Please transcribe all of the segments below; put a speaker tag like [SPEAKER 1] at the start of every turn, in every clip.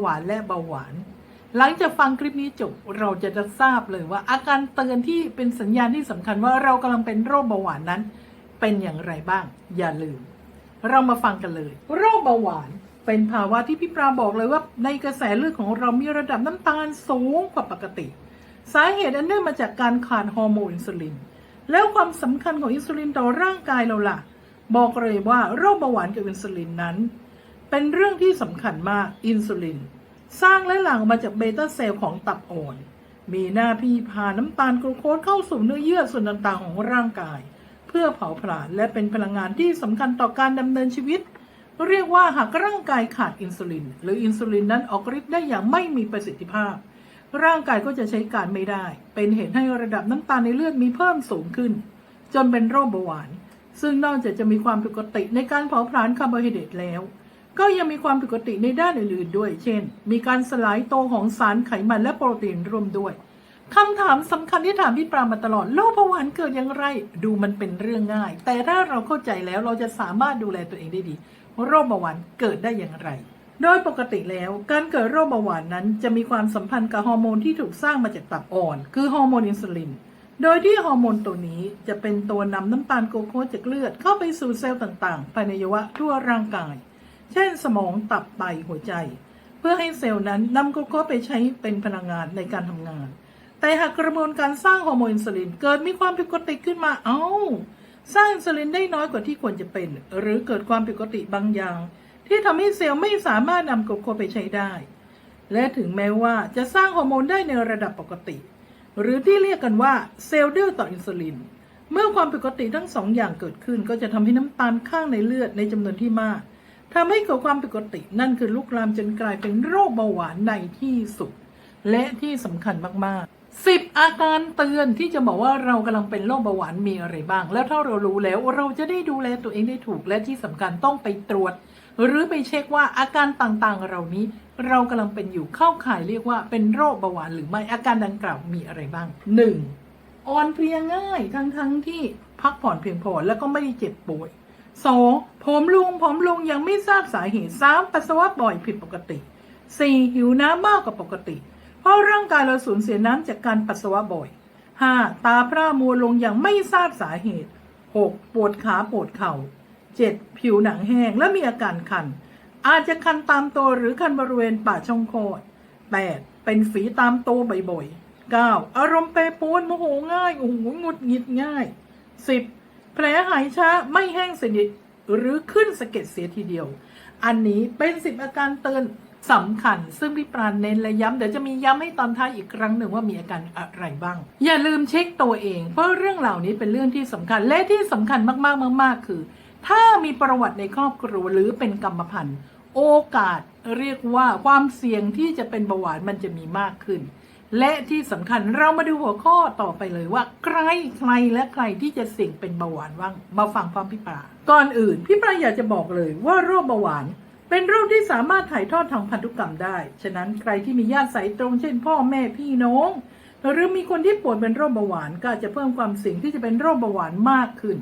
[SPEAKER 1] หวานและเบาหวาน หลังจากฟังคลิปนี้จบเราจะจะทราบเลยว่า อาการเตือนที่เป็นสัญญาณที่สำคัญว่าเรากำลังเป็นโรคเบาหวานนั้น เป็นอย่างไรบ้าง อย่าลืม เรามาฟังกันเลย โรคเบาหวานเป็นภาวะที่พี่ปราบอกเลยว่า ในกระแสเลือดของเรามีระดับน้ำตาลสูงกว่าปกติ สาเหตุอันเนื่องมาจากการขาดฮอร์โมนอินซูลิน แล้วความสำคัญของอินซูลินต่อร่างกายเราล่ะ บอกเลยว่าโรคเบาหวานกับอินซูลินนั้น เป็นเรื่องที่สำคัญมากอินซูลิน สร้างและหลั่งมาจากเบต้าเซลล์ของตับอ่อน มีหน้าที่พาน้ำตาลกลูโคสเข้าสู่เนื้อเยื่อส่วนต่างๆของร่างกาย เพื่อเผาผลาญและเป็นพลังงานที่สำคัญต่อการดำเนินชีวิต เรียกว่าหากร่างกายขาดอินซูลิน หรืออินซูลินนั้นออกฤทธิ์ได้อย่างไม่มีประสิทธิภาพ ร่างกายก็จะใช้การไม่ได้ เป็นเหตุให้ระดับน้ำตาลในเลือดมีเพิ่มสูงขึ้น จนเป็นโรคเบาหวาน ซึ่งนอกจากจะมีความผิดปกติในการเผาผลาญคาร์โบไฮเดรตแล้ว ก็ยังมีความผิดปกติในด้านอื่นๆด้วย เช่น มีการสลายตัวของสารไขมันและโปรตีนรวมด้วยคำถามสำคัญที่ถามพี่ปรามาตลอดโรคเบาหวานเกิดอย่างไร ดูมันเป็นเรื่องง่าย แต่ถ้าเราเข้าใจแล้วเราจะสามารถดูแลตัวเองได้ดี โรคเบาหวานเกิดได้อย่างไร โดยปกติแล้วการเกิดโรคเบาหวานนั้นจะมีความสัมพันธ์กับฮอร์โมนที่ถูกสร้างมาจากตับอ่อน คือฮอร์โมนอินซูลิน โดยที่ฮอร์โมนตัวนี้จะเป็นตัวนำน้ำตาลโกโคจากเลือดเข้าไปสู่เซลล์ต่างๆภายในอวัยวะทั่วร่างกาย เช่นสมองตับไตหัวใจ เพื่อให้เซลล์นั้นนำกลูโคสไปใช้เป็นพลังงานในการทำงาน แต่หากกระบวนการสร้างฮอร์โมนอินซูลินเกิดมีความผิดปกติขึ้นมาเอ้า สร้างอินซูลินได้น้อยกว่าที่ควรจะเป็น หรือเกิดความผิดปกติบางอย่าง ที่ทำให้เซลล์ไม่สามารถนำกลูโคสไปใช้ได้ และถึงแม้ว่าจะสร้างฮอร์โมนได้ในระดับปกติ หรือที่เรียกกันว่าเซลล์ดื้อต่ออินซูลินเมื่อความผิดปกติทั้งสองอย่างเกิดขึ้นก็จะทำให้น้ำตาลข้างในเลือดในจำนวนที่มาก ทำให้เกิดความผิดปกติ นั่นคือลุกลามจนกลายเป็นโรคเบาหวานในที่สุด และที่สำคัญมากๆ 10 อาการเตือนที่จะบอกว่าเรากำลังเป็นโรคเบาหวานมีอะไรบ้าง แล้วถ้าเรารู้แล้วเราจะได้ดูแลตัวเองได้ถูก และที่สำคัญต้องไปตรวจ หรือไปเช็คว่าอาการต่างๆ เหล่านี้ เรากำลังเป็นอยู่เข้าข่ายเรียกว่าเป็นโรคเบาหวานหรือไม่อาการดังกล่าวมีอะไรบ้าง 1. อ่อนเพลียง่ายทั้งๆที่พักผ่อนเพียงพอแล้วก็ไม่ได้เจ็บป่วย 2. ผมลุงผมลุงยังไม่ทราบสาเหตุ 3. ปัสสาวะบ่อยผิดปกติ 4. หิวน้ำมากกว่าปกติ เพราะร่างกายเราสูญเสียน้ำจากการปัสสาวะบ่อย 5. ตาพร่ามัวลงอย่างไม่ทราบสาเหตุ 6. ปวดขาปวดเข่า 7. ผิวหนังแห้งและมีอาการคัน อาจจะคันตามตัวหรือคันบริเวณปาช่องคลอด 8. เป็นฝีตามตัวบ่อยๆ 9. อารมณ์แปรปรวนโมโหง่ายโอ้โหหงุดหงิดง่าย 10. แผลหายช้าไม่แห้งสนิทหรือขึ้นสะเก็ดเสียทีเดียว อันนี้เป็นสิบอาการเตือนสำคัญ ซึ่งพี่ปราณเน้นและย้ำเดี๋ยวจะมีย้ำให้ตอนท้ายอีกครั้งหนึ่งว่ามีอาการอะไรบ้าง อย่าลืมเช็คตัวเอง เพราะเรื่องเหล่านี้เป็นเรื่องที่สำคัญและที่สำคัญมากๆมากๆ คือ ถ้ามีประวัติในครอบครัวหรือเป็นกรรมพันธุ์ โอกาสเรียกว่าความเสี่ยงที่จะเป็นเบาหวานมันจะมีมากขึ้น และที่สำคัญเรามาดูหัวข้อต่อไปเลยว่า ใครใครและใครที่จะเสี่ยงเป็นเบาหวานบ้างมาฟังความพี่ปราก่อนอื่นพี่ปราอยากจะบอกเลยว่าโรคเบาหวาน เป็นโรคที่สามารถถ่ายทอดทางพันธุกรรมได้ ฉะนั้นใครที่มีญาติสายตรงเช่น พ่อแม่พี่น้อง หรือมีคนที่ป่วยเป็นโรคเบาหวานก็จะเพิ่มความเสี่ยงที่จะเป็นโรคเบาหวานมากขึ้น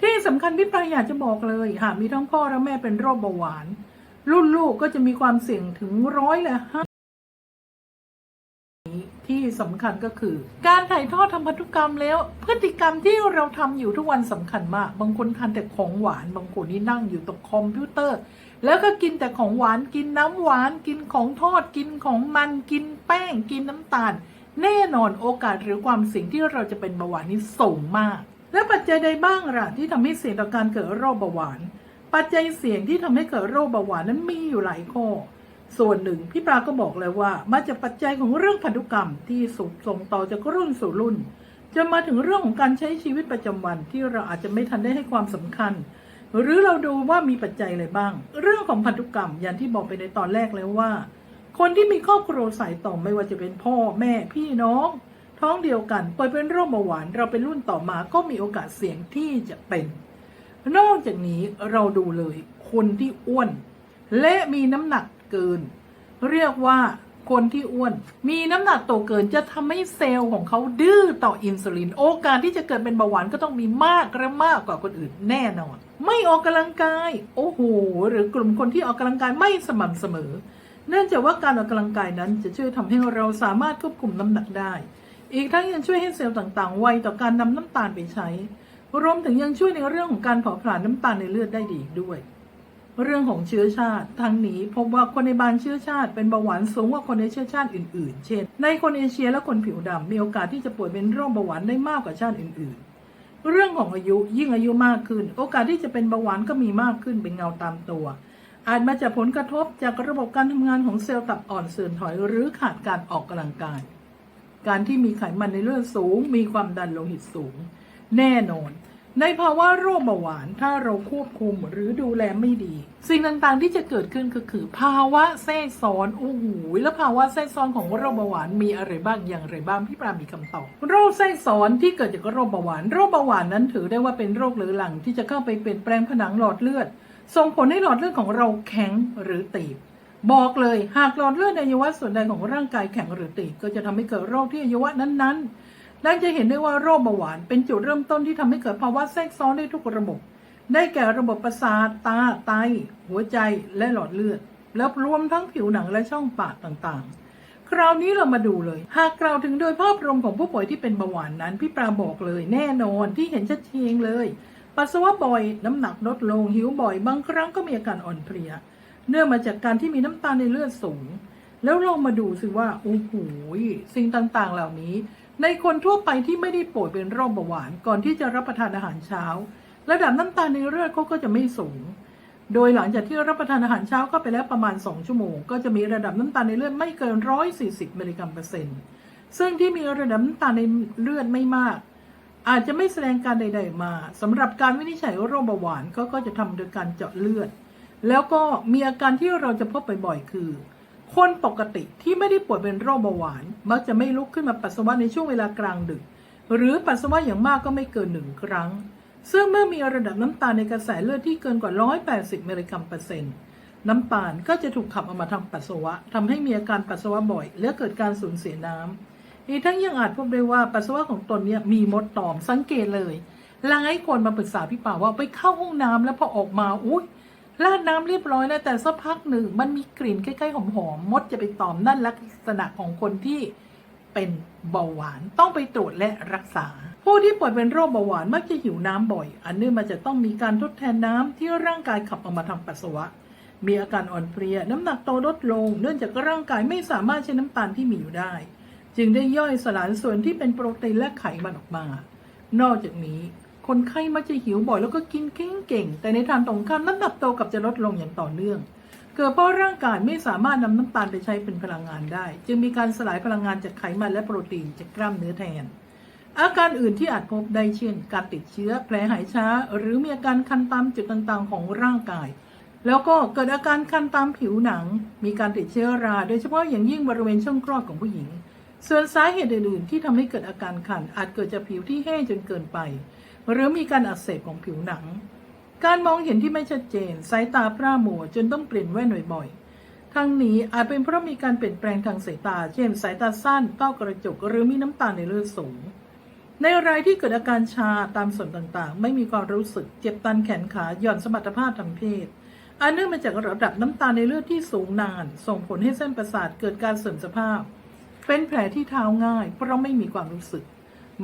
[SPEAKER 1] ที่สำคัญพี่ปราอยากจะบอกเลยหากมีทั้งพ่อและแม่เป็นโรคเบาหวานรุ่นลูกก็จะมีความเสี่ยงถึงร้อยละห้า ที่สำคัญก็คือ การถ่ายทอดทางพันธุกรรมแล้ว พฤติกรรมที่เราทำอยู่ทุกวันสำคัญมาก บางคนทานแต่ของหวาน บางคนนี่นั่งอยู่ตรงคอมพิวเตอร์ แล้วก็กินแต่ของหวานกินน้ำหวาน กินของทอดกินของมันกินแป้งกินน้ำตาล แน่นอนโอกาสหรือความเสี่ยงที่เราจะเป็นเบาหวานนี่สูงมาก และปัจจัยใดบ้างล่ะที่ทำให้เสี่ยงต่อการเกิดโรคเบาหวาน ปัจจัยเสี่ยงที่ทำให้เกิดโรคเบาหวานนั้นมีอยู่หลายข้อ ส่วนหนึ่งพี่ปราก็บอกเลยว่า มาจากปัจจัยของเรื่องพันธุกรรมที่ส่งส่งต่อจากรุ่นสู่รุ่น จะมาถึงเรื่องของการใช้ชีวิตประจำวันที่เราอาจจะไม่ทันได้ให้ความสำคัญ หรือเราดูว่ามีปัจจัยอะไรบ้าง เรื่องของพันธุกรรมอย่างที่บอกไปในตอนแรกแล้วว่า คนที่มีครอบครัวสายต่อไม่ว่าจะเป็นพ่อแม่พี่น้อง ท้องเดียวกันป่วยเป็นโรคเบาหวาน เราเป็นรุ่นต่อมาก็มีโอกาสเสี่ยงที่จะเป็น นอกจากนี้เราดูเลยคนที่อ้วน และมีน้ำหนัก เกิน เรียกว่าคนที่อ้วน มีน้ำหนักโตเกินจะทำให้เซลล์ของเขาดื้อต่ออินซูลิน โอกาสที่จะเกิดเป็นเบาหวานก็ต้องมีมากและมากกว่าคนอื่นแน่นอน ไม่ออกกำลังกาย โอ้โห หรือกลุ่มคนที่ออกกำลังกายไม่สม่ำเสมอ เนื่องจากว่าการออกกำลังกายนั้นจะช่วยทำให้เราสามารถควบคุมน้ำหนักได้ อีกทั้งยังช่วยให้เซลล์ต่างๆ ไวต่อการนำน้ำตาลไปใช้ รวมถึงยังช่วยในเรื่องของการเผาผลาญน้ำตาลในเลือดได้ดีด้วย เรื่องของเชื้อชาติ ทั้งนี้พบว่าคนในบางเชื้อชาติเป็นเบาหวานสูงกว่าคนในเชื้อชาติอื่น ๆ เช่น ในคนเอเชียและคนผิวดำมีโอกาสที่จะป่วยเป็นโรคเบาหวานได้มากกว่าชาติอื่น ๆ เรื่องของอายุยิ่งอายุมากขึ้น โอกาสที่จะเป็นเบาหวานก็มีมากขึ้นเป็นเงาตามตัว อาจมาจากผลกระทบจากระบบการทำงานของเซลล์ตับอ่อนเสื่อมถอยหรือขาดการออกกำลังกาย การที่มีไขมันในเลือดสูง มีความดันโลหิตสูง แน่นอน ในภาวะโรคเบาหวานถ้าเราควบคุมหรือดูแลไม่ดี สิ่งต่างๆที่จะเกิดขึ้นก็คือ ภาวะแทรกซ้อนโอ้โหแล้วภาวะแทรกซ้อนของโรคเบาหวานมีอะไรบ้างอย่างไรบ้างพี่ปรามีคำตอบโรคแทรกซ้อนที่เกิดจากโรคเบาหวาน โรคเบาหวานนั้นถือได้ว่าเป็นโรคเรื้อรังที่จะเข้าไปเปลี่ยนแปลงผนังหลอดเลือด ส่งผลให้หลอดเลือดของเราแข็งหรือตีบบอกเลยหากหลอดเลือดในอวัยวะส่วนใดของร่างกายแข็งหรือตีบก็จะทำให้เกิดโรคที่อวัยวะนั้นๆ นั่นจะเห็นได้ว่าโรคเบาหวานเป็นจุดเริ่มต้นที่ทำให้เกิดภาวะแทรกซ้อนได้ทุกระบบ ได้แก่ระบบประสาทตาไต หัวใจและหลอดเลือด แล้วรวมทั้งผิวหนังและช่องปากต่างๆ คราวนี้เรามาดูเลย หากกล่าวถึงโดยภาพรวมของผู้ป่วยที่เป็นเบาหวานนั้น พี่ปราบอกเลยแน่นอนที่เห็นชัดเจนเลย ปัสสาวะบ่อย น้ำหนักลดลงหิวบ่อยบางครั้งก็มีอาการอ่อนเพลีย เนื่องมาจากการที่มีน้ำตาลในเลือดสูง แล้วลองมาดูสิว่าโอ้โหสิ่งต่างๆ เหล่านี้ ในคนทั่วไปที่ไม่ได้ป่วยเป็นโรคเบาหวานก่อนที่จะรับประทานอาหารเช้า ระดับน้ำตาลในเลือดเขาก็จะไม่สูง โดยหลังจากที่รับประทานอาหารเช้าก็ไปแล้วประมาณ 2 ชั่วโมง ก็จะมีระดับน้ำตาลในเลือดไม่เกิน 140 มิลลิกรัมเปอร์เซ็นต์ซึ่งที่มีระดับน้ำตาลในเลือดไม่มาก อาจจะไม่แสดงการใด ๆ มาสำหรับการวินิจฉัยโรคเบาหวานก็ก็จะทำโดยการเจาะเลือด แล้วก็มีอาการที่เราจะพบบ่อยๆคือ คนปกติที่ไม่ได้ป่วยเป็นโรคเบาหวาน มักจะไม่ลุกขึ้นมาปัสสาวะในช่วงเวลากลางดึก หรือปัสสาวะอย่างมากก็ไม่เกินหนึ่งครั้ง ซึ่งเมื่อมีระดับน้ำตาลในกระแสเลือดที่เกินกว่า 180 มิลลิกรัมเปอร์เซ็นต์น้ำตาลก็จะถูกขับออกมาทางปัสสาวะทำให้มีอาการปัสสาวะบ่อย และเกิดการสูญเสียน้ำอีกทั้งยังอาจพบได้ว่าปัสสาวะของตนเนี่ยมีมดตอมสังเกตเลยหลายคนมาปรึกษาพี่ป่าว่าไปเข้าห้องน้ำแล้วพอออกมาอุ้ย ราดน้ำเรียบร้อยแล้วแต่สักพักหนึ่งมันมีกลิ่นใกล้ๆหอมๆมดจะไปตอมนั่นลักษณะของคนที่เป็นเบาหวานต้องไปตรวจและรักษา ผู้ที่ป่วยเป็นโรคเบาหวานมักจะหิวน้ำบ่อย อันเนื่องมาจากต้องมีการทดแทนน้ำที่ร่างกายขับออกมาทางปัสสาวะ มีอาการอ่อนเพลีย น้ำหนักโตลดลง เนื่องจากร่างกายไม่สามารถใช้น้ำตาลที่มีอยู่ได้ จึงได้ย่อยสลายส่วนที่เป็นโปรตีนและไขมันออกมา นอกจากนี้ คนไข้มักจะหิวบ่อยแล้วก็กินเก่งๆแต่ในทางตรงข้ามน้ำหนักโตกับจะลดลงอย่างต่อเนื่อง เกิดเพราะร่างกายไม่สามารถนำน้ำตาลไปใช้เป็นพลังงานได้ จึงมีการสลายพลังงานจากไขมันและโปรตีนจากกล้ามเนื้อแทน อาการอื่นที่อาจพบได้เช่น การติดเชื้อแผลหายช้า หรือมีอาการคันตามจุดต่างๆ ของร่างกาย แล้วก็เกิดอาการคันตามผิวหนัง มีการติดเชื้อรา โดยเฉพาะอย่างยิ่งบริเวณช่องคลอดของผู้หญิง ส่วนสาเหตุอื่นๆที่ทำให้เกิดอาการคันอาจเกิดจากผิวที่แห้งจนเกินไป หรือมีการอักเสบของผิวหนัง การมองเห็นที่ไม่ชัดเจน สายตาพร่ามัวจนต้องเปลี่ยนแว่นบ่อยๆทั้งนี้อาจเป็นเพราะมีการเปลี่ยนแปลงทางสายตา เช่น สายตาสั้นต้อกระจกหรือมีน้ำตาลในเลือดสูง ในรายที่เกิดอาการชาตามส่วนต่างๆ ไม่มีความรู้สึกเจ็บตันแขนขาหย่อนสมรรถภาพทางเพศอันเนื่องมาจากระดับน้ำตาลในเลือดที่สูงนาน ส่งผลให้เส้นประสาทเกิดการเสื่อมสภาพ เป็นแผลที่เท้าง่าย เพราะไม่มีความรู้สึก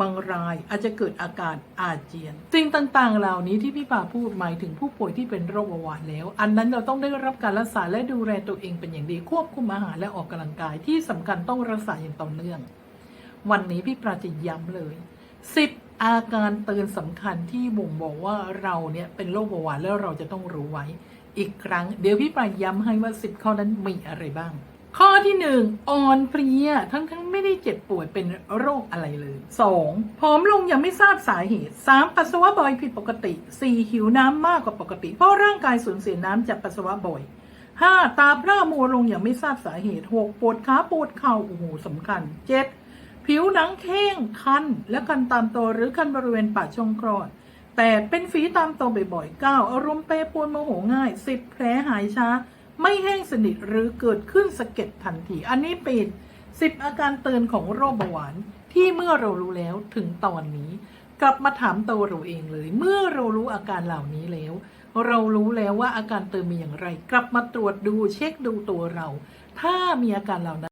[SPEAKER 1] บางรายอาจจะเกิดอาการอาเจียน สิ่งต่างๆ เหล่านี้ที่พี่ป่าพูดหมายถึงผู้ป่วยที่เป็นโรคเบาหวานแล้ว อันนั้นเราต้องได้รับการรักษาและดูแลตัวเองเป็นอย่างดีควบคุมอาหารและออกกำลังกายที่สำคัญต้องรักษาอย่างต่อเนื่อง วันนี้พี่ปราจะย้ำเลยสิบอาการเตือนสำคัญที่บ่งบอกว่าเราเนี่ยเป็นโรคเบาหวานแล้วเราจะต้องรู้ไว้ อีกครั้ง เดี๋ยวพี่ปราย้ำให้ว่าสิบข้อนั้นมีอะไรบ้าง ข้อที่หนึ่งอ่อนเพลีย ทั้งทั้งๆไม่ได้เจ็บป่วยเป็นโรคอะไรเลยสองผอมลงยังไม่ทราบสาเหตุสามปัสสาวะบ่อยผิดปกติสี่หิวน้ำมากกว่าปกติ เพราะร่างกายสูญเสียน้ำจากปัสสาวะบ่อยห้าตาพร่ามัวลงอย่างไม่ทราบสาเหตุหกปวดขาปวดเข่าโอ้โหสำคัญเจ็ดผิวหนังแข้งคัน และคันตามตัวหรือคันบริเวณปากช่องคลอดแปดเป็นฝีตามตัวบ่อยๆเก้าอารมณ์แปรปรวนโมโหง่ายสิบแผลหายช้า ไม่แห้งสนิทหรือเกิดขึ้นสะเก็ดทันที อันนี้เป็นสิบอาการเตือนของโรคเบาหวาน ที่เมื่อเรารู้แล้วถึงตอนนี้ กลับมาถามตัวเราเองเลย เมื่อเรารู้อาการเหล่านี้แล้ว เรารู้แล้วว่าอาการเตือนมีอย่างไร กลับมาตรวจดูเช็คดูตัวเรา ถ้ามีอาการเหล่านั้น